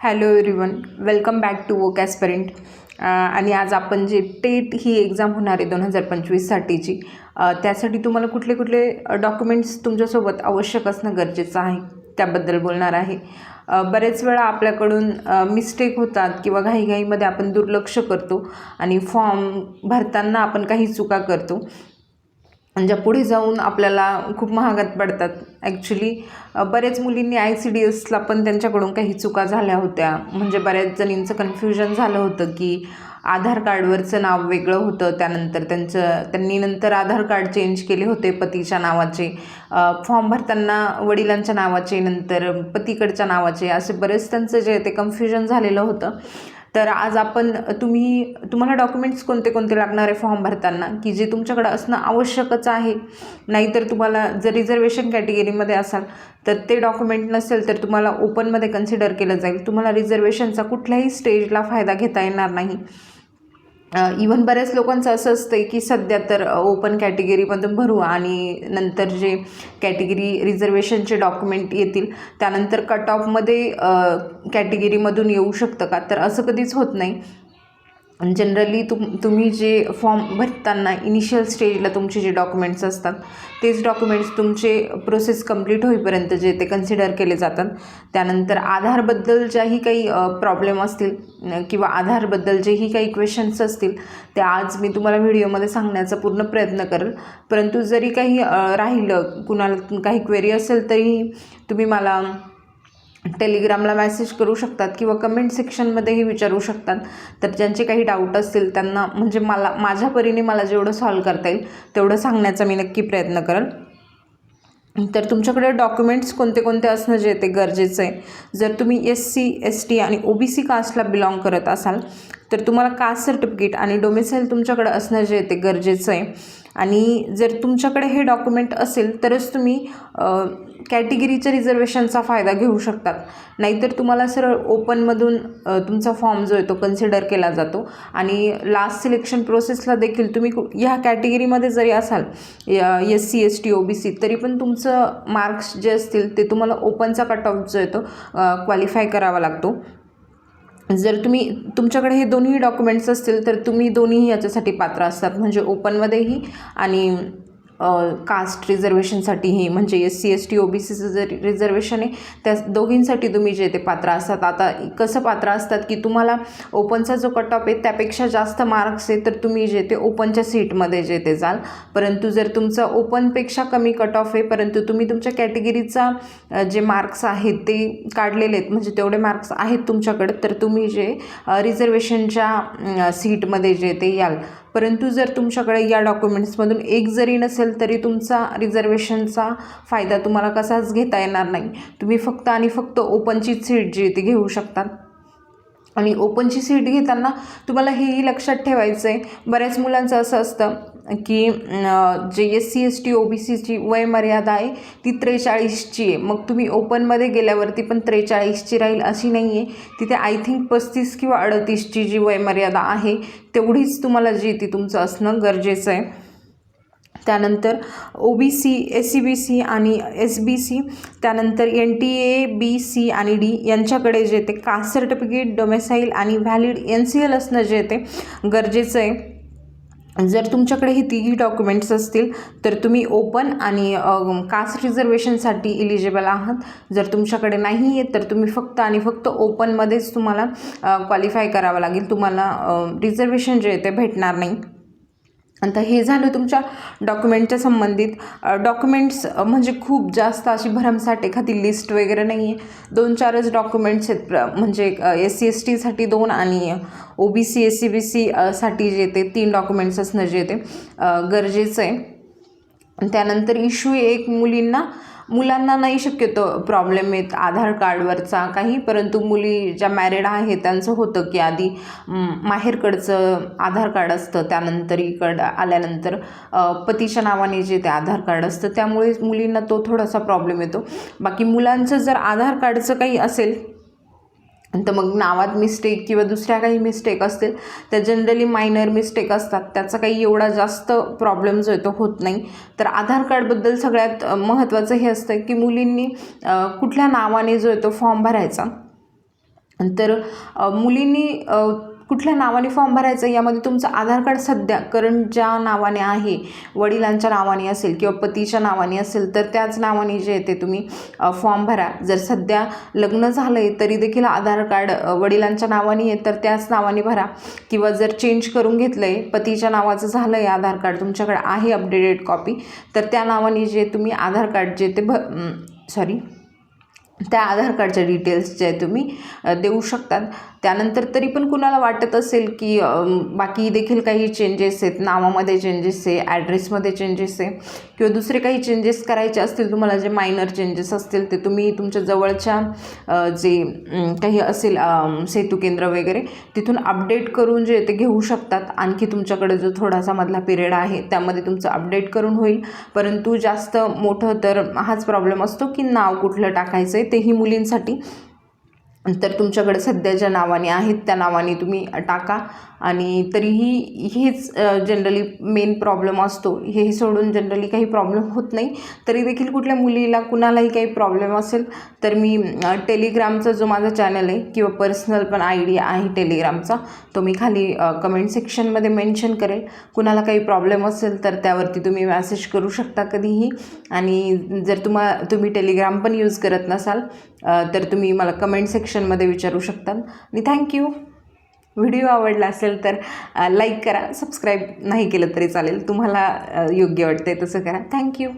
Hello everyone welcome back to woke aspirant आणि आज आपण जे टेट ही एक्झाम होणार आहे दोन हजार पंचवीससाठीची त्यासाठी तुम्हाला कुठले कुठले डॉक्युमेंट्स तुमच्यासोबत आवश्यक असणं गरजेचं आहे त्याबद्दल बोलणार आहे. बरेच वेळा आपल्याकडून मिस्टेक होतात किंवा घाईघाईमध्ये आपण दुर्लक्ष करतो आणि फॉर्म भरताना आपण काही चुका करतो. ज्या पुढे जाऊन आपल्याला खूप महागात पडतात. ॲक्च्युली बऱ्याच मुलींनी आय सी डी एसला पण त्यांच्याकडून काही चुका झाल्या होत्या. म्हणजे बऱ्याच जणींचं कन्फ्युजन झालं होतं की आधार कार्डवरचं नाव वेगळं होतं. त्यानंतर त्यांचं त्यांनी नंतर आधार कार्ड चेंज केले होते पतीच्या नावाचे. फॉर्म भरताना वडिलांच्या नावाचे नंतर पतीकडच्या नावाचे. असे बरेच त्यांचं जे ते कन्फ्युजन झालेलं होतं. तर आज आपण तुम्ही तुम्हाला डॉक्युमेंट्स कोणते कोणते लागणार आहे फॉर्म भरताना? की जे तुमच्याकडं असणं आवश्यकच आहे. नाहीतर तुम्हाला जर रिझर्वेशन कॅटेगरीमध्ये असाल तर ते डॉक्युमेंट नसेल तर तुम्हाला ओपनमध्ये कन्सिडर केलं जाईल. तुम्हाला रिझर्वेशनचा कुठल्याही स्टेजला फायदा घेता येणार नाही. इवन बऱ्याच लोकांचं असं असतं की सध्या तर ओपन कॅटेगरीमधून भरू आणि नंतर जे कॅटेगरी रिझर्वेशनचे डॉक्युमेंट येतील त्यानंतर कट ऑफमध्ये कॅटेगरीमधून येऊ शकतं का? तर असं कधीच होत नाही. जनरली तुम तुम्ही जे फॉर्म भरताना इनिशियल स्टेजला तुमचे जे डॉक्युमेंट्स असतात तेच डॉक्युमेंट्स तुमचे प्रोसेस कंप्लीट होईपर्यंत जे ते कन्सिडर केले जातात. त्यानंतर आधारबद्दल ज्याही काही प्रॉब्लेम असतील किंवा आधारबद्दल जेही काही क्वेश्चन्स असतील ते आज मी तुम्हाला व्हिडिओमध्ये सांगण्याचा पूर्ण प्रयत्न करेल. परंतु जरी काही राहिलं कुणाला काही क्वेरी असेल तरीही तुम्ही मला टेलिग्रामला मॅसेज करू शकतात किंवा कमेंट सेक्शनमध्येही विचारू शकतात. तर ज्यांचे काही डाऊट असतील त्यांना म्हणजे मला माझ्या परीने मला जेवढं सॉल्व करता येईल तेवढं सांगण्याचा मी नक्की प्रयत्न करेल. तर तुमच्याकडे डॉक्युमेंट्स कोणते कोणते असणं जे ते गरजेचं आहे. जर तुम्ही एस सी एस टी आणि ओ बी सी कास्टला बिलॉंग करत असाल तर तुम्हाला कास्ट सर्टिफिकेट आणि डोमिसाईल तुमच्याकडे असणं जे ते गरजेचं आहे. आणि जर तुमच्याकडे हे डॉक्युमेंट असेल तरच तुम्ही कॅटेगरीच्या रिझर्वेशनचा फायदा घेऊ शकतात. नाहीतर तुम्हाला सरळ ओपनमधून तुमचा फॉर्म जो आहे तो कन्सिडर केला जातो. आणि लास्ट सिलेक्शन प्रोसेसला देखील तुम्ही कु- ह्या कॅटेगरीमध्ये जरी असाल S C S T O B C तरी पण तुमचं मार्क्स जे असतील ते तुम्हाला ओपनचा कट ऑफ जो येतो क्वालिफाय करावा लागतो. जर तुम्ही तुमच्याकडे हे दोन्ही डॉक्युमेंट्स असतील तर तुम्ही दोन्हीही याच्यासाठी पात्र असतात. म्हणजे ओपनमध्येही आणि कास्ट रिझर्वेशनसाठीही म्हणजे S C S T O B सीचं जर रिझर्वेशन आहे त्या दोघींसाठी तुम्ही जे ते पात्र असतात. आता कसं पात्र असतात की तुम्हाला ओपनचा जो कट ऑफ आहे त्यापेक्षा जास्त मार्क्स आहे तर तुम्ही जे ते ओपनच्या सीटमध्ये जे ते जाल. परंतु जर तुमचा ओपनपेक्षा कमी कट ऑफ आहे परंतु तुम्ही तुमच्या कॅटेगरीचा जे मार्क्स आहेत ते काढलेले आहेत म्हणजे तेवढे मार्क्स आहेत तुमच्याकडे तर तुम्ही जे रिझर्वेशनच्या सीटमध्ये जे ते याल. परंतु जर तुमच्याकडे या डॉक्युमेंट्समधून एक जरी नसेल तरी तुमचा रिझर्वेशनचा फायदा तुम्हाला कसाच घेता येणार नाही. तुम्ही फक्त आणि फक्त ओपनची सीट जी आहे ती घेऊ शकतात आणि ओपनची सीट घेताना तुम्हाला हेही लक्षात ठेवायचं आहे बऱ्याच मुलांचं असं असतं की जे S C S T O B सीची वयमर्यादा आहे ती त्रेचाळीसची आहे. मग तुम्ही ओपनमध्ये गेल्यावरती पण त्रेचाळीसची राहील अशी नाही आहे तिथे आय थिंक पस्तीस किंवा अडतीसची जी वयमर्यादा आहे तेवढीच तुम्हाला जी ती तुमचं असणं गरजेचं आहे. त्यानंतर O B C S C B C आणि एस बी सी त्यानंतर N T A B C आणि डी यांच्याकडे जे ते कास्ट सर्टिफिकेट डोमेसाईल आणि व्हॅलिड एन सी एल असणं जे ते गरजेचं आहे. जर तुमच्याकडे हे तिघी डॉक्युमेंट्स असतील तर तुम्ही ओपन आणि कास्ट रिझर्वेशनसाठी इलिजिबल आहात. जर तुमच्याकडे नाही आहे तर तुम्ही फक्त आणि फक्त ओपनमध्येच तुम्हाला क्वालिफाय करावं लागेल. तुम्हाला रिझर्वेशन जे आहे ते भेटणार नाही. आता हे झालं तुमच्या डॉक्युमेंटच्या संबंधित. डॉक्युमेंट्स म्हणजे खूप जास्त अशी भरमसाठ एखादी लिस्ट वगैरे नाही आहे दोन चारच डॉक्युमेंट्स आहेत. प्र म्हणजे एस सी एस टीसाठी दोन आणि O B C S C B C साठी जे ते तीन डॉक्युमेंट्स असणं जे ते गरजेचं आहे. त्यानंतर इश्यू एक मुलींना मुलांना नाही शक्यतो प्रॉब्लेम येत आधार कार्डवरचा काही परंतु मुली ज्या मॅरिड आहेत त्यांचं होतं की आधी माहेरकडचं आधार कार्ड असतं त्यानंतर इकडं आल्यानंतर पतीच्या नावाने जे ते आधार कार्ड असतं त्यामुळे मुलींना तो थोडासा प्रॉब्लेम येतो. बाकी मुलांचं जर आधार कार्डचं काही असेल तर मग नावात मिस्टेक किंवा दुसऱ्या काही मिस्टेक असतील त्या जनरली मायनर मिस्टेक असतात. त्याचा काही एवढा जास्त प्रॉब्लेम जो आहे तो होत नाही. तर आधार कार्डबद्दल सगळ्यात महत्त्वाचं हे असतं की मुलींनी कुठल्या नावाने जो आहे तो फॉर्म भरायचा. तर मुलींनी कुठल्या नावाने फॉर्म भरायचा? यामध्ये तुमचं आधार कार्ड सध्या करंट ज्या नावाने आहे. वडिलांच्या नावाने असेल किंवा पतीच्या नावाने असेल तर त्याच नावाने जे ते तुम्ही फॉर्म भरा. जर सध्या लग्न झालं आहे तरी देखील आधार कार्ड वडिलांच्या नावाने आहे तर त्याच नावाने भरा. किंवा जर चेंज करून घेतलं आहे पतीच्या नावाचं झालं आहे आधार कार्ड तुमच्याकडे आहे अपडेटेड कॉपी तर त्या नावाने जे तुम्ही आधार कार्ड जे ते भ सॉरी त्या आधार कार्डच्या डिटेल्स जे तुम्ही देऊ शकतात. त्यानंतर तरी पण कुणाला वाटत असेल की बाकी देखील काही चेंजेस आहेत नावामध्ये चेंजेस आहे ॲड्रेसमध्ये चेंजेस आहे किंवा दुसरे काही चेंजेस करायचे असतील तुम्हाला जे मायनर चेंजेस असतील ते तुम्ही तुमच्या जवळच्या जे काही असेल सेतू केंद्र वगैरे तिथून अपडेट करून जे ते घेऊ शकतात. आणखी तुमच्याकडे जो थोडासा मधला पिरियड आहे त्यामध्ये तुमचं अपडेट करून होईल. परंतु जास्त मोठं तर हाच प्रॉब्लेम असतो की नाव कुठलं टाकायचं आहे तेही मुलींसाठी. तर तुमच्याकडे सध्या ज्या नावाने आहेत त्या नावाने तुम्ही टाका. आणि तरीही हेच जनरली मेन प्रॉब्लेम असतो. हे सोडून जनरली काही प्रॉब्लेम होत नाही. तरी देखील कुठल्या मुलीला कुणालाही काही प्रॉब्लेम असेल तर मी टेलिग्रामचा जो माझा चॅनल आहे किंवा पर्सनल पण आय डी आहे टेलिग्रामचा तो मी खाली कमेंट सेक्शनमध्ये मेन्शन करेल. कुणाला काही प्रॉब्लेम असेल तर त्यावरती तुम्ही मॅसेज करू शकता कधीही. आणि जर तुम्हा तुम्ही टेलिग्राम पण यूज करत नसाल तर तुम्ही मला कमेंट सेक्शन सेक्शनमध्ये विचारू शकतात. आणि थँक्यू व्हिडिओ आवडला असेल तर लाईक करा. सबस्क्राईब नाही केलं तरी चालेल. तुम्हाला योग्य वाटते तसं करा. थँक्यू